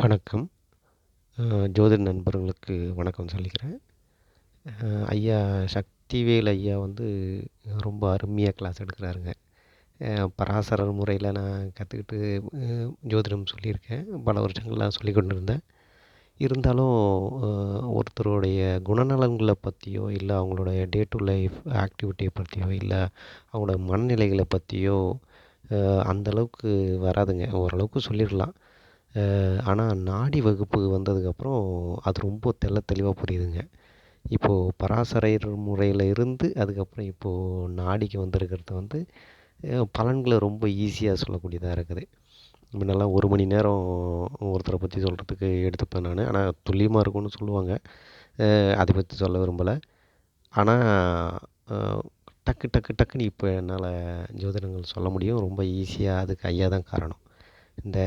வணக்கம். ஜோதிட நண்பர்களுக்கு வணக்கம் சொல்லிக்கிறேன். ஐயா சக்திவேல் ஐயா வந்து ரொம்ப அருமையாக கிளாஸ் எடுக்கிறாருங்க. பராசரர் முறையில் நான் கற்றுக்கிட்டு ஜோதிடம் சொல்லியிருக்கேன். பல வருஷங்களாக சொல்லி கொண்டு இருந்தேன் இருந்தாலும் ஒருத்தருடைய குணநலன்களை பற்றியோ இல்லை அவங்களுடைய டே டு லைஃப் ஆக்டிவிட்டியை பற்றியோ இல்லை அவங்களோட மனநிலைகளை பற்றியோ அந்தளவுக்கு வராதுங்க. ஓரளவுக்கு சொல்லிடலாம். ஆனால் நாடி வகுப்பு வந்ததுக்கப்புறம் அது ரொம்ப தெள்ள தெளிவாக புரியுதுங்க. இப்போது பராசரையர் முறையில் இருந்து அதுக்கப்புறம் இப்போது நாடிக்கு வந்திருக்கிறது வந்து பலன்களை ரொம்ப ஈஸியாக சொல்லக்கூடியதாக இருக்குது. முன்னெல்லாம் ஒரு மணி நேரம் ஒருத்தரை பற்றி சொல்கிறதுக்கு எடுத்துப்பேன் நான். ஆனால் துல்லியமாக இருக்கும்னு சொல்லுவாங்க. அதை பற்றி சொல்ல விரும்பலை. ஆனால் டக்கு டக்கு டக்குன்னு இப்போ என்னால் ஜோதிடங்கள் சொல்ல முடியும். ரொம்ப ஈஸியாக அதுக்கு ஐயா தான் காரணம். இந்த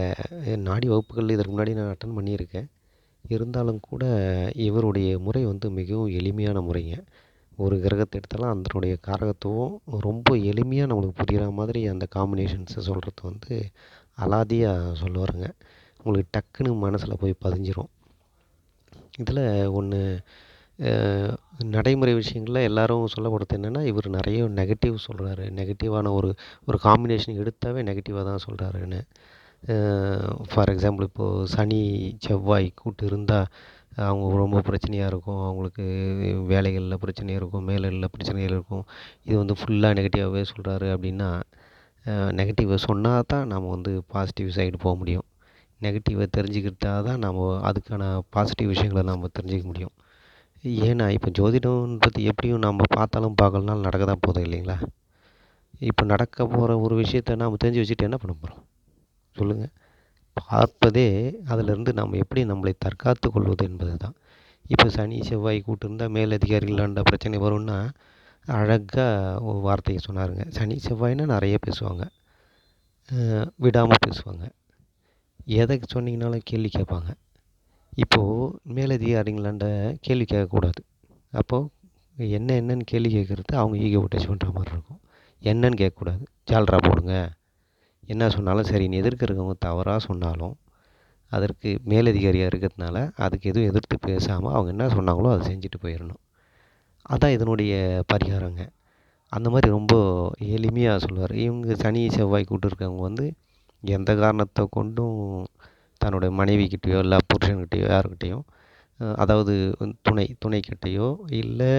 நாடி வகுப்புகள் இதற்கு முன்னாடி நான் அட்டன் பண்ணியிருக்கேன். இருந்தாலும் கூட இவருடைய முறை வந்து மிகவும் எளிமையான முறைங்க. ஒரு கிரகத்தை எடுத்தாலும் அதனுடைய காரகத்துவம் ரொம்ப எளிமையாக நம்மளுக்கு புரிகிற மாதிரி அந்த காம்பினேஷன்ஸை சொல்கிறது வந்து அலாதியாக சொல்லுவாருங்க. உங்களுக்கு டக்குன்னு மனசில் போய் பதிஞ்சிரும். இதில் ஒன்று நடைமுறை விஷயங்களில் எல்லோரும் சொல்லப்படுறது என்னென்னா இவர் நிறைய நெகட்டிவ் சொல்கிறாரு நெகட்டிவான ஒரு ஒரு காம்பினேஷன் எடுத்தாவே நெகட்டிவாக தான் சொல்கிறாருன்னு ஃபார் எக்ஸாம்பிள் இப்போது சனி செவ்வாய் கூட்டு இருந்தால் அவங்க ரொம்ப பிரச்சனையாக இருக்கும். அவங்களுக்கு வேலைகளில் பிரச்சனை இருக்கும் மேலில் பிரச்சனைகள் இருக்கும். இது வந்து ஃபுல்லாக நெகட்டிவாகவே சொல்கிறாரு அப்படின்னா நெகட்டிவை சொன்னால் தான் நம்ம வந்து பாசிட்டிவ் சைடு போக முடியும். நெகட்டிவை தெரிஞ்சுக்கிட்டா தான் நம்ம அதுக்கான பாசிட்டிவ் விஷயங்களை நம்ம தெரிஞ்சுக்க முடியும். ஏன்னா இப்போ ஜோதிடம்ன்றது எப்படியும் நம்ம பார்த்தாலும் பார்க்கலனாலும் நடக்க தான் போதும் இல்லைங்களா? இப்போ நடக்க போகிற ஒரு விஷயத்த நாம் தெரிஞ்சு வச்சுட்டு என்ன பண்ண போகிறோம் சொல்லுங்கள் பார்ப்பதே அதிலிருந்து நாம் எப்படி நம்மளை தற்காத்து கொள்வது என்பது தான் இப்போ சனி செவ்வாய் கூட்டிருந்தா மேலதிகாரிகளாண்ட பிரச்சனை வரும்னா அழகாக ஒரு வார்த்தையை சொன்னாருங்க. சனி செவ்வாய்னா நிறைய பேசுவாங்க. விடாமல் பேசுவாங்க. எதை சொன்னீங்கனாலும் கேள்வி கேட்பாங்க. இப்போது மேலதிகாரிங்களாண்ட கேள்வி கேட்கக்கூடாது. அப்போது என்ன என்னன்னு கேள்வி கேட்குறது அவங்க ஈகோ டச் பண்ணுற மாதிரி இருக்கும். என்னன்னு கேட்கக்கூடாது. ஜால்ரா போடுங்க. என்ன சொன்னாலும் சரி எதிர்க்க இருக்கவங்க தவறாக சொன்னாலும் அதற்கு மேலதிகாரியாக இருக்கிறதுனால அதுக்கு எதுவும் எதிர்த்து பேசாமல் அவங்க என்ன சொன்னாங்களோ அதை செஞ்சுட்டு போயிடணும். அதுதான் இதனுடைய பரிகாரங்க. அந்த மாதிரி ரொம்ப எளிமையாக சொல்லுவார். இவங்க சனி செவ்வாய் கூட்டு இருக்கவங்க வந்து எந்த காரணத்தை கொண்டும் தன்னுடைய மனைவிக்கிட்டேயோ இல்லை புருஷன்கிட்டேயோ யாருக்கிட்டேயும் அதாவது துணை துணைக்கிட்டேயோ இல்லை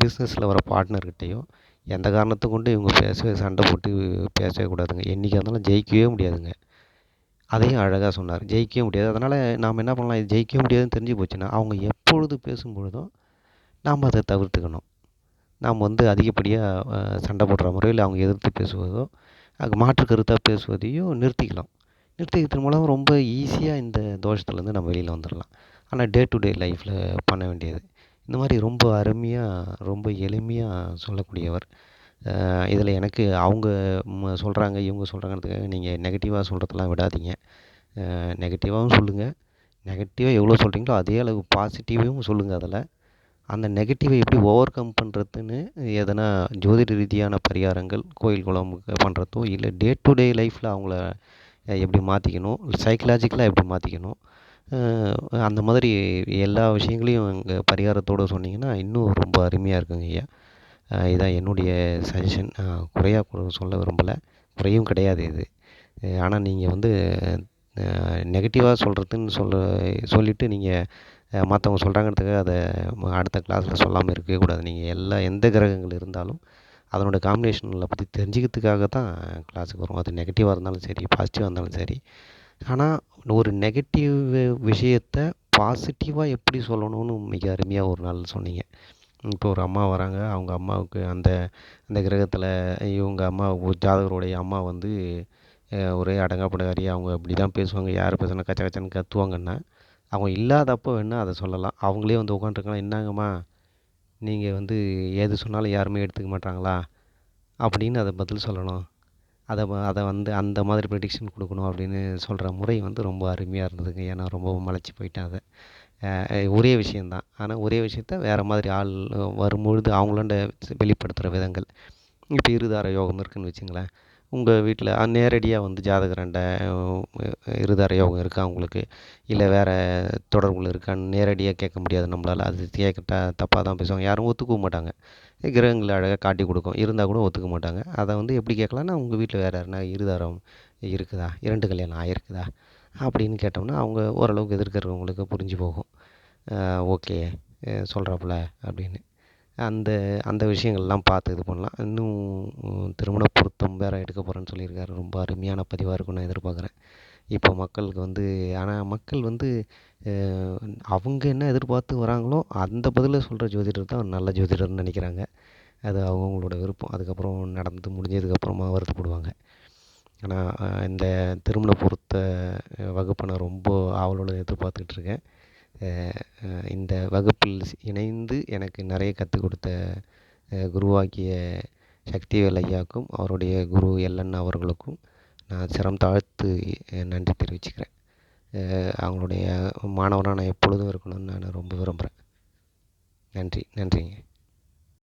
பிஸ்னஸில் வர பார்ட்னர்கிட்டேயோ எந்த காரணத்தை கொண்டு இவங்க பேசவே சண்டை போட்டு பேசவே கூடாதுங்க? என்றைக்கா இருந்தாலும் ஜெயிக்கவே முடியாதுங்க. அதையும் அழகாக சொன்னார். ஜெயிக்கவே முடியாது. அதனால் நாம் என்ன பண்ணலாம்? இது ஜெயிக்கவே முடியாதுன்னு தெரிஞ்சு போச்சுன்னா அவங்க எப்பொழுது பேசும்பொழுதும் நாம் அதை தவிர்த்துக்கணும். நாம் வந்து அதிகப்படியாக சண்டை போடுற முறையில் அவங்க எதிர்த்து பேசுவதோ அது மாற்று கருத்தாக பேசுவதையும் நிறுத்திக்கலாம். நிறுத்திக்கிறது மூலம் ரொம்ப ஈஸியாக இந்த தோஷத்துலேருந்து நம்ம வெளியில் வந்துடலாம். ஆனால் டே டு டே லைஃப்பில் பண்ண வேண்டியது. இந்த மாதிரி ரொம்ப அருமையாக ரொம்ப எளிமையாக சொல்லக்கூடியவர். இதில் எனக்கு அவங்க சொல்கிறாங்க இவங்க சொல்கிறாங்கன்றதுக்காக நீங்கள் நெகட்டிவாக சொல்கிறதெல்லாம் விடாதீங்க. நெகட்டிவாகவும் சொல்லுங்கள் நெகட்டிவாக எவ்வளோ சொல்கிறீங்களோ அதே அளவு பாசிட்டிவையும் சொல்லுங்கள் அதில். அந்த நெகட்டிவை எப்படி ஓவர் கம் பண்ணுறதுன்னு எதனா ஜோதிட ரீதியான பரிகாரங்கள் கோயில் குளம் பண்ணுறதோ இல்லை டே டு டே லைஃப்பில் அவங்கள எப்படி மாற்றிக்கணும் சைக்கலாஜிக்கலாக எப்படி மாற்றிக்கணும் அந்த மாதிரி எல்லா விஷயங்களையும் இங்கே பரிகாரத்தோடு சொன்னீங்கன்னா இன்னும் ரொம்ப அருமையாக இருக்குங்க ஐயா. இதான் என்னுடைய சஜஷன் குறையாக சொல்ல விரும்பலை. குறையும் கிடையாது இது. ஆனால் நீங்கள் வந்து நெகட்டிவாக சொல்கிறதுன்னு சொல்ல சொல்லிவிட்டு நீங்கள் மற்றவங்க சொல்கிறாங்கன்றதுக்காக அதை அடுத்த கிளாஸில் சொல்லாமல் இருக்கவே கூடாது. நீங்கள் எல்லா எந்த கிரகங்கள் இருந்தாலும் அதனோட காம்பினேஷனில் பற்றி தெரிஞ்சுக்கிறதுக்காக தான் கிளாஸுக்கு வரும். அது நெகட்டிவாக இருந்தாலும் சரி பாசிட்டிவாக இருந்தாலும் சரி ஆனால் ஒரு நெகட்டிவ் விஷயத்தை பாசிட்டிவாக எப்படி சொல்லணும்னு மிக அருமையாக ஒரு நாள் சொன்னீங்க. இப்போ ஒரு அம்மா வராங்க. அவங்க அம்மாவுக்கு அந்த அந்த கிரகத்தில் இவங்க அம்மா ஜாதகருடைய அம்மா வந்து ஒரே அடங்காப்படகாரி அவங்க இப்படி தான் பேசுவாங்க. யார் பேசுனா கச்ச கச்சன்னு கத்துவாங்கன்னா அவங்க இல்லாதப்போ வேணால் அதை சொல்லலாம். அவங்களே வந்து உட்காந்துருக்கலாம் என்னங்கம்மா நீங்கள் வந்து எது சொன்னாலும் யாருமே எடுத்துக்க மாட்டாங்களா? அப்படின்னு அதை பதில் சொல்லணும். அதை அதை வந்து அந்த மாதிரி ப்ரெடிக்ஷன் கொடுக்கணும் அப்படின்னு சொல்கிற முறை வந்து ரொம்ப அருமையாக இருந்ததுங்க. ஏன்னா ரொம்ப மலைச்சி போயிட்டேன் அதை. ஒரே விஷயந்தான் ஆனால் ஒரே விஷயத்த வேறு மாதிரி ஆள் வரும்பொழுது அவங்களாண்ட வெளிப்படுத்துகிற விதங்கள். இப்போ இருதார யோகம் இருக்குதுன்னு வச்சுங்களேன். உங்கள் வீட்டில் நேரடியாக வந்து ஜாதகரண்ட இருதார யோகம் இருக்கா உங்களுக்கு? இல்லை வேறு தொடர்புகள் இருக்கான்னு நேரடியாக கேட்க முடியாது நம்மளால். அது கேட்டால் தப்பாக தான் பேசுவாங்க. யாரும் ஒத்துக்கவும் மாட்டாங்க. கிரகங்கள் அழகாக காட்டி கொடுக்கும். இருந்தால் கூட ஒத்துக்க மாட்டாங்க. அதை வந்து எப்படி கேட்கலான்னா உங்கள் வீட்டில் வேறு யாருனா இருதாரம் இருக்குதா? இரண்டு கல்யாணம் ஆயிருக்குதா? அப்படின்னு கேட்டோம்னா அவங்க ஓரளவுக்கு எதிர்க்கிறவங்களுக்கு புரிஞ்சு போகும். ஓகே சொல்கிறாப்புல அப்படின்னு. அந்த அந்த விஷயங்கள்லாம் பார்த்து இது பண்ணலாம். இன்னும் திருமண பொருத்தம் வேறு எடுக்க போகிறேன்னு சொல்லியிருக்காரு. ரொம்ப அருமையான பதிவாக இருக்கும் நான் எதிர்பார்க்குறேன். இப்போ மக்களுக்கு வந்து ஆனால் மக்கள் வந்து அவங்க என்ன எதிர்பார்த்து வராங்களோ அந்த பதிலை சொல்கிற ஜோதிடர் தான் நல்ல ஜோதிடர்னு நினைக்கிறாங்க. அது அவங்கவுங்களோட விருப்பம். அதுக்கப்புறம் நடந்து முடிஞ்சதுக்கப்புறமா வருத்தப்படுவாங்க. ஆனால் இந்த திருமண பொருத்த வகுப்பை நான் ரொம்ப ஆவலோடு எதிர்பார்த்துக்கிட்டு இருக்கேன். இந்த வகுப்பில் இணைந்து எனக்கு நிறைய கற்றுக் கொடுத்த குருவாக்கிய சக்திவேல் ஐயாவுக்கும் அவருடைய குரு எல்என் அவர்களுக்கும் நான் சிரம் தாழ்த்து நன்றி தெரிவிச்சுக்கிறேன். அவங்களுடைய மாணவனாக நான் எப்பொழுதும் இருக்கணும்னு நான் ரொம்ப விரும்புகிறேன் நன்றி நன்றிங்க.